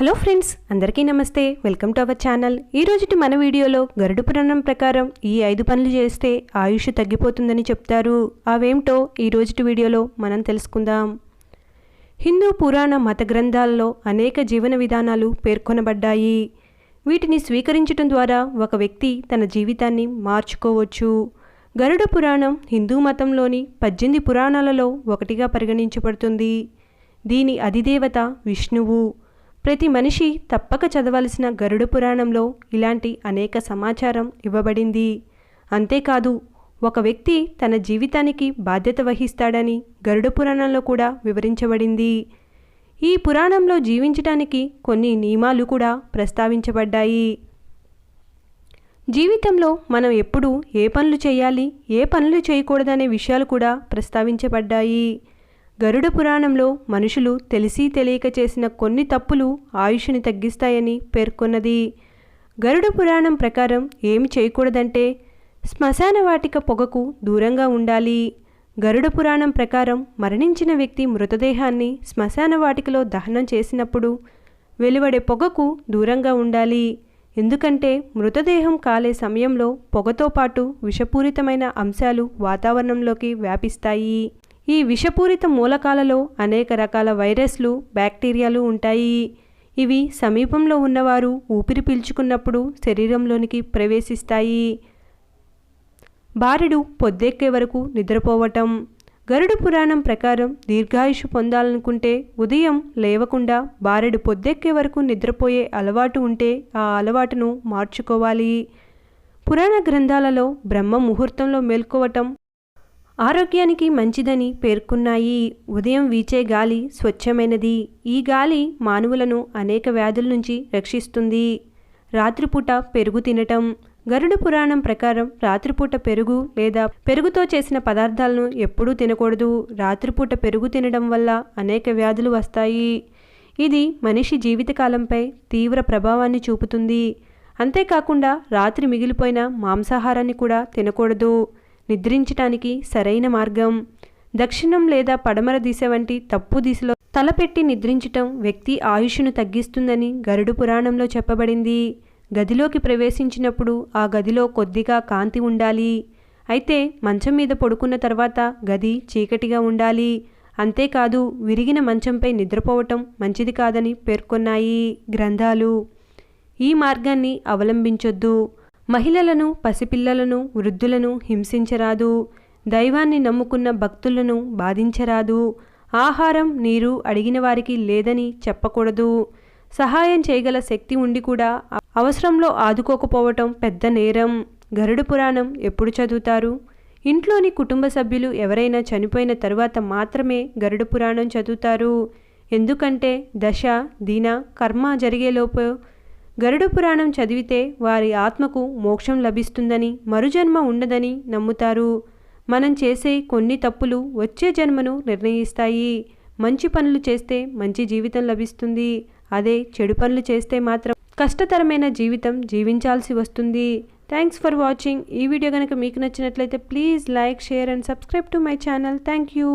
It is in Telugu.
హలో ఫ్రెండ్స్ అందరికీ నమస్తే. Welcome to our channel. ఈ మన వీడియోలో గరుడు పురాణం ప్రకారం ఈ ఐదు పనులు చేస్తే ఆయుష్ తగ్గిపోతుందని చెప్తారు. అవేమిటో ఈ రోజుటి వీడియోలో మనం తెలుసుకుందాం. హిందూ పురాణ మత గ్రంథాలలో అనేక జీవన విధానాలు పేర్కొనబడ్డాయి. వీటిని స్వీకరించడం ద్వారా ఒక వ్యక్తి తన జీవితాన్ని మార్చుకోవచ్చు. గరుడ పురాణం హిందూ మతంలోని పద్దెనిమిది పురాణాలలో ఒకటిగా పరిగణించబడుతుంది. దీని అధిదేవత విష్ణువు. ప్రతి మనిషి తప్పక చదవలసిన గరుడ పురాణంలో ఇలాంటి అనేక సమాచారం ఇవ్వబడింది. అంతేకాదు ఒక వ్యక్తి తన జీవితానికి బాధ్యత వహిస్తాడని గరుడ పురాణంలో కూడా వివరించబడింది. ఈ పురాణంలో జీవించడానికి కొన్ని నియమాలు కూడా ప్రస్తావించబడ్డాయి. జీవితంలో మనం ఎప్పుడు ఏ పనులు చేయాలి ఏ పనులు చేయకూడదనే విషయాలు కూడా ప్రస్తావించబడ్డాయి. గరుడ పురాణంలో మనుషులు తెలిసి తెలియక చేసిన కొన్ని తప్పులు ఆయుష్ని తగ్గిస్తాయని పేర్కొన్నది. గరుడ పురాణం ప్రకారం ఏమి చేయకూడదంటే శ్మశాన వాటిక పొగకు దూరంగా ఉండాలి. గరుడ పురాణం ప్రకారం మరణించిన వ్యక్తి మృతదేహాన్ని శ్మశాన వాటికలో దహనం చేసినప్పుడు వెలువడే పొగకు దూరంగా ఉండాలి. ఎందుకంటే మృతదేహం కాలే సమయంలో పొగతో పాటు విషపూరితమైన అంశాలు వాతావరణంలోకి వ్యాపిస్తాయి. ఈ విషపూరిత మూలకాలలో అనేక రకాల వైరస్లు బ్యాక్టీరియాలు ఉంటాయి. ఇవి సమీపంలో ఉన్నవారు ఊపిరి పీల్చుకున్నప్పుడు శరీరంలోనికి ప్రవేశిస్తాయి. బారెడు పొద్దెక్కే వరకు నిద్రపోవటం. గరుడు పురాణం ప్రకారం దీర్ఘాయుషు పొందాలనుకుంటే ఉదయం లేవకుండా బారెడు పొద్దెక్కే వరకు నిద్రపోయే అలవాటు ఉంటే ఆ అలవాటును మార్చుకోవాలి. పురాణ గ్రంథాలలో బ్రహ్మ ముహూర్తంలో మేల్కోవటం ఆరోగ్యానికి మంచిదని పేర్కొన్నాయి. ఉదయం వీచే గాలి స్వచ్ఛమైనది. ఈ గాలి మానవులను అనేక వ్యాధుల నుంచి రక్షిస్తుంది. రాత్రిపూట పెరుగు తినటం. గరుడ పురాణం ప్రకారం రాత్రిపూట పెరుగు లేదా పెరుగుతో చేసిన పదార్థాలను ఎప్పుడూ తినకూడదు. రాత్రిపూట పెరుగు తినడం వల్ల అనేక వ్యాధులు వస్తాయి. ఇది మనిషి జీవితకాలంపై తీవ్ర ప్రభావాన్ని చూపుతుంది. అంతేకాకుండా రాత్రి మిగిలిపోయిన మాంసాహారాన్ని కూడా తినకూడదు. నిద్రించటానికి సరైన మార్గం. దక్షిణం లేదా పడమర దిశ వంటి తప్పు దిశలో తలపెట్టి నిద్రించటం వ్యక్తి ఆయుష్ను తగ్గిస్తుందని గరుడు పురాణంలో చెప్పబడింది. గదిలోకి ప్రవేశించినప్పుడు ఆ గదిలో కొద్దిగా కాంతి ఉండాలి. అయితే మంచం మీద పడుకున్న తర్వాత గది చీకటిగా ఉండాలి. అంతేకాదు విరిగిన మంచంపై నిద్రపోవటం మంచిది కాదని పేర్కొన్నాయి గ్రంథాలు. ఈ మార్గాన్ని అవలంబించొద్దు. మహిళలను పసిపిల్లలను వృద్ధులను హింసించరాదు. దైవాన్ని నమ్ముకున్న భక్తులను బాధించరాదు. ఆహారం నీరు అడిగిన వారికి లేదని చెప్పకూడదు. సహాయం చేయగల శక్తి ఉండి కూడా అవసరంలో ఆదుకోకపోవటం పెద్ద నేరం. గరుడు పురాణం ఎప్పుడు చదువుతారు? ఇంట్లోని కుటుంబ సభ్యులు ఎవరైనా చనిపోయిన తరువాత మాత్రమే గరుడు పురాణం చదువుతారు. ఎందుకంటే దశ దిన కర్మ జరిగేలోపు గరుడ పురాణం చదివితే వారి ఆత్మకు మోక్షం లభిస్తుందని మరుజన్మ ఉండదని నమ్ముతారు. మనం చేసే కొన్ని తప్పులు వచ్చే జన్మను నిర్ణయిస్తాయి. మంచి పనులు చేస్తే మంచి జీవితం లభిస్తుంది. అదే చెడు పనులు చేస్తే మాత్రం కష్టతరమైన జీవితం జీవించాల్సి వస్తుంది. థ్యాంక్స్ ఫర్ వాచింగ్ ఈ వీడియో కనుక మీకు నచ్చినట్లయితే please like share and subscribe to my channel. Thank you